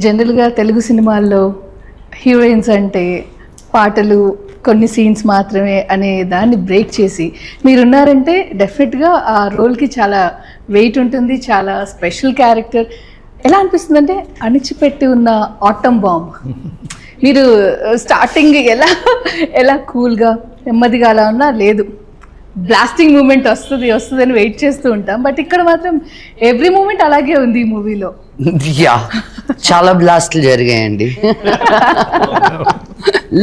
జనరల్గా తెలుగు సినిమాల్లో హీరోయిన్స్ అంటే పాటలు కొన్ని సీన్స్ మాత్రమే అనే దాన్ని బ్రేక్ చేసి మీరున్నారంటే డెఫినెట్గా ఆ రోల్కి చాలా వెయిట్ ఉంటుంది చాలా స్పెషల్ క్యారెక్టర్. ఎలా అనిపిస్తుంది అంటే అణిచిపెట్టి ఉన్న ఆటమ్ బాంబ్. మీరు స్టార్టింగ్ ఎలా ఎలా కూల్గా నెమ్మదిగా అలా ఉన్నా లేదు. బ్లాస్టింగ్ మూమెంట్ వస్తుంది వస్తుంది అని వెయిట్ చేస్తూ ఉంటాం. బట్ ఇక్కడ మాత్రం ఎవ్రీ మూమెంట్ అలాగే ఉంది ఈ మూవీలో. యా చాలా బ్లాస్ట్లు జరిగాయండి.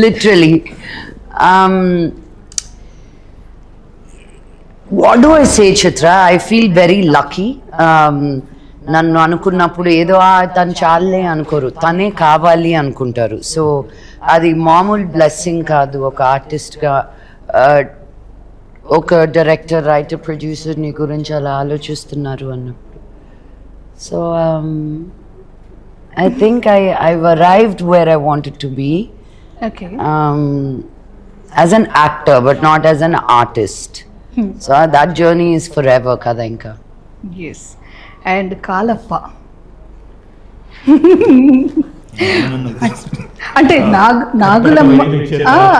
Literally what do I say Chitra I feel very lucky నన్ను అనుకున్నప్పుడు ఏదో తను చాలే అనుకోరు. తనే కావాలి అనుకుంటారు. సో అది మామూలు బ్లెస్సింగ్ కాదు. ఒక ఆర్టిస్ట్గా ఒక డైరెక్టర్ రైటర్ ప్రొడ్యూసర్ నీ గురించి అలా ఆలోచిస్తున్నారు అన్నప్పుడు. So I think I I've arrived where I wanted to be um, as an actor, but not as an artist. So uh, that journey is forever, kada inka. Yes and Kalappa అంటే నాగ్ నాగులమ్మ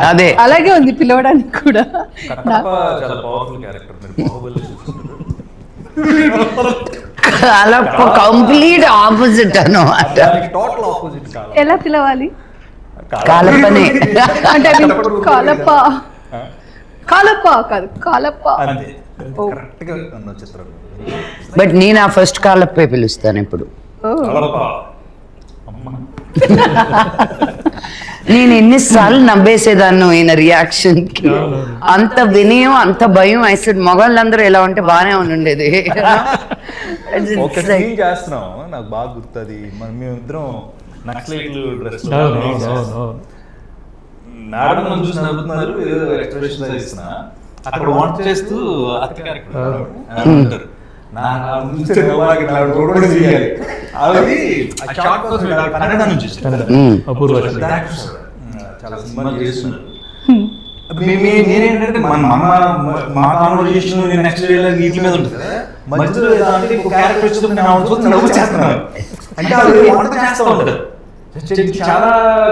అదే. అలాగే ఉంది పిలవడానికి కూడా. కట్టప్ప చాలా పవర్ఫుల్ క్యారెక్టర్ మీరు బాహుబలి. చూసుకుంటారు Kalappa complete opposite అనమాట దానికి టోటల్ ఆపోజిట్ కాలం ఎలా పిలవాలి? కాలప్పనే అంటే కాలప్ప కాలప్ప కాదు. కాలప్ప అంతే ఓ. కరెక్ట్గా ఉన్న చిత్రం. బట్ నేను ఆ ఫస్ట్ కాలప్పే పిలుస్తాను ఇప్పుడు. నేను ఎన్నిసార్లు నవ్వేసేదాన్ని ఈయన రియాక్షన్కి. అంత వినయం అంత భయం. అసలు మగవాళ్ళందరూ ఎలా ఉంటే బాగానే ఉండేది చేస్తున్నాం. నాకు బాగా గుర్తుంది. మనం మేమిద్దరం నక్సలైట్లు డ్రెస్ మేడం నన్ను చూసి నవ్వుతున్నారు. ఏదో ఎక్స్ప్రెషన్ ఇస్తున్నా అక్కడ వంట చేస్తూ అత్త క్యారెక్టర్ అంటారు. నాకు చూస్తే నవ్వాలి, చేయాలి. ఆ షార్ట్ కోసం కన్నడ నుంచి. అపూర్వ. చాలా సినిమాలు చేస్తున్నారు. మే- మే- నేనేంటంటే మన మన మా కాన్వర్జేషన్ నేను నెక్స్ట్ వీటి మీద ఉంటుంది కదా. మధ్యలో ఏదో అంటే ఒక క్యారెక్టర్ వచ్చినప్పుడు నేను ఆవిడ చూస్తే నవ్వు చేస్తున్నాను అంటే ఆవిడ వంట చేస్తూ ఉంటారు చ- చాలా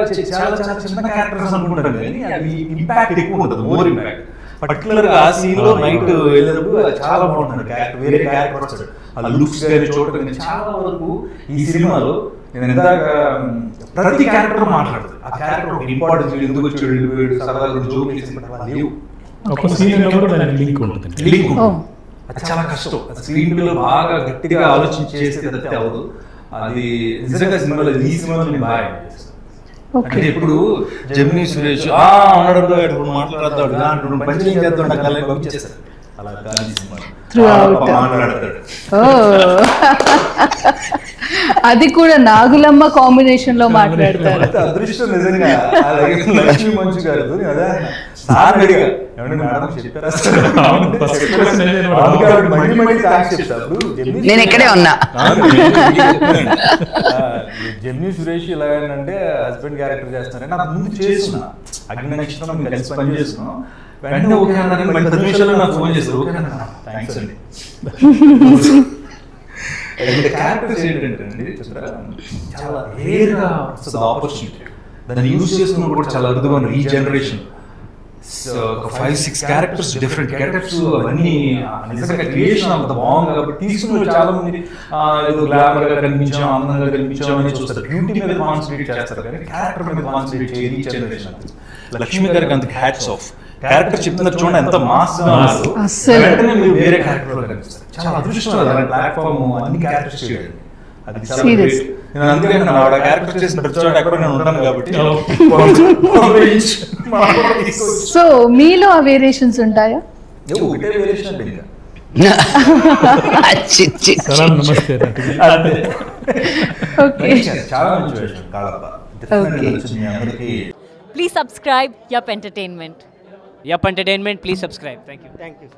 చ- చాలా చాలా చిన్న క్యారెక్టర్స్ అనుకుంటారు కానీ అవి ఇంపాక్ట్ ఎక్కువ ఉంటుంది. మోర్ ఇంపాక్ట్ పర్టికులర్గా ఆ సీన్లో నైట్ వెళ్ళినప్పుడు అది చాలా బాగుంటుంది. క్యారెక్టర్ వేరే క్యారెక్టర్ వస్తాడు. ఆ లుక్స్ కానీ చూడటం కానీ చాలా వరకు ఈ సినిమాలో నేను ఇందాక ప్రతి క్యారెక్టర్ మాట్లాడదు. ఆ క్యారెక్టర్ ఒక ఇంపార్టెన్స్ ఎందుకు వచ్చాడు వెళ్ళిపోయాడు సరదాగా జోక్ చేసి లేవు. ఒక సీన్ ఉన్నప్పుడు దానికి లింక్ ఉంటుంది. లింక్ ఓ. అది చాలా కష్టం. స్క్రీన్ బాగా గట్టిగా ఆలోచించి చేస్తే తప్పితే అవ్వదు అది నిజంగా సినిమాలో ఈ సినిమాలో నేను బాగా అంటే ఇప్పుడు జమినీ సురేష్ ఆ ఉన్నాడు ఇప్పుడు మాట్లాడతాడు పంచం కళ్ళకి అలా కాదు మాట్లాడతాడు. ఓ. అది కూడా నాగులమ్మ కాంబినేషన్లో మాట్లాడతారు. అదృష్టం నిజంగా. లక్ష్మీ మంచు గారు. సార్ అడిగా నేను ఇక్కడే ఉన్నా. జెమినీ సురేష్ ఇలా అంటే హస్బెండ్ క్యారెక్టర్ చేస్తున్నారని నాకు ముందు చేస్తున్నా అగ్ని నక్షత్రం కలిసి పని చేస్తున్నాం వెంటనే ఓకే అన్నారని పది నిమిషాల్లో నాకు ఫోన్ ఓకే అన్నా థ్యాంక్స్ అండి. క్యారెక్టర్స్ ఏంటంటే అండి చాలా వస్తుంది ఆపర్చునిటీ దాన్ని యూజ్ చేసుకున్నప్పుడు కూడా చాలా అరుదుగా ఉన్నారు ఈ జనరేషన్ ఒక five six characters different characters అవన్నీ నిజంగా క్రియేషన్ అంత బాగుంది కాబట్టి తీసుకున్న వాళ్ళు చాలా మంది ఏదో గ్లామర్గా కనిపించాం అందంగా కనిపించాం అని చూస్తారు. బ్యూటీ మీద కాన్సన్ట్రేట్ చేస్తారు కానీ క్యారెక్టర్ మీద కాన్సన్ట్రేట్ చేయదు ఈ జనరేషన్ లక్ష్మి గారికి అంత హ్యాట్స్ ఆఫ్ క్యారెక్టర్ చెప్తున్నారు చూడండి ఎంత మాస్. వెంటనే మీరు వేరే క్యారెక్టర్లో కనిపిస్తారు. చాలా అదృష్టం ప్లాట్ఫామ్ అన్ని క్యారెక్టర్స్ చేయడం. అది చాలా. So oh. మీలో ఆ వేరియేషన్స్ ఉంటాయా? Please subscribe yup entertainment yup entertainment please subscribe thank you thank you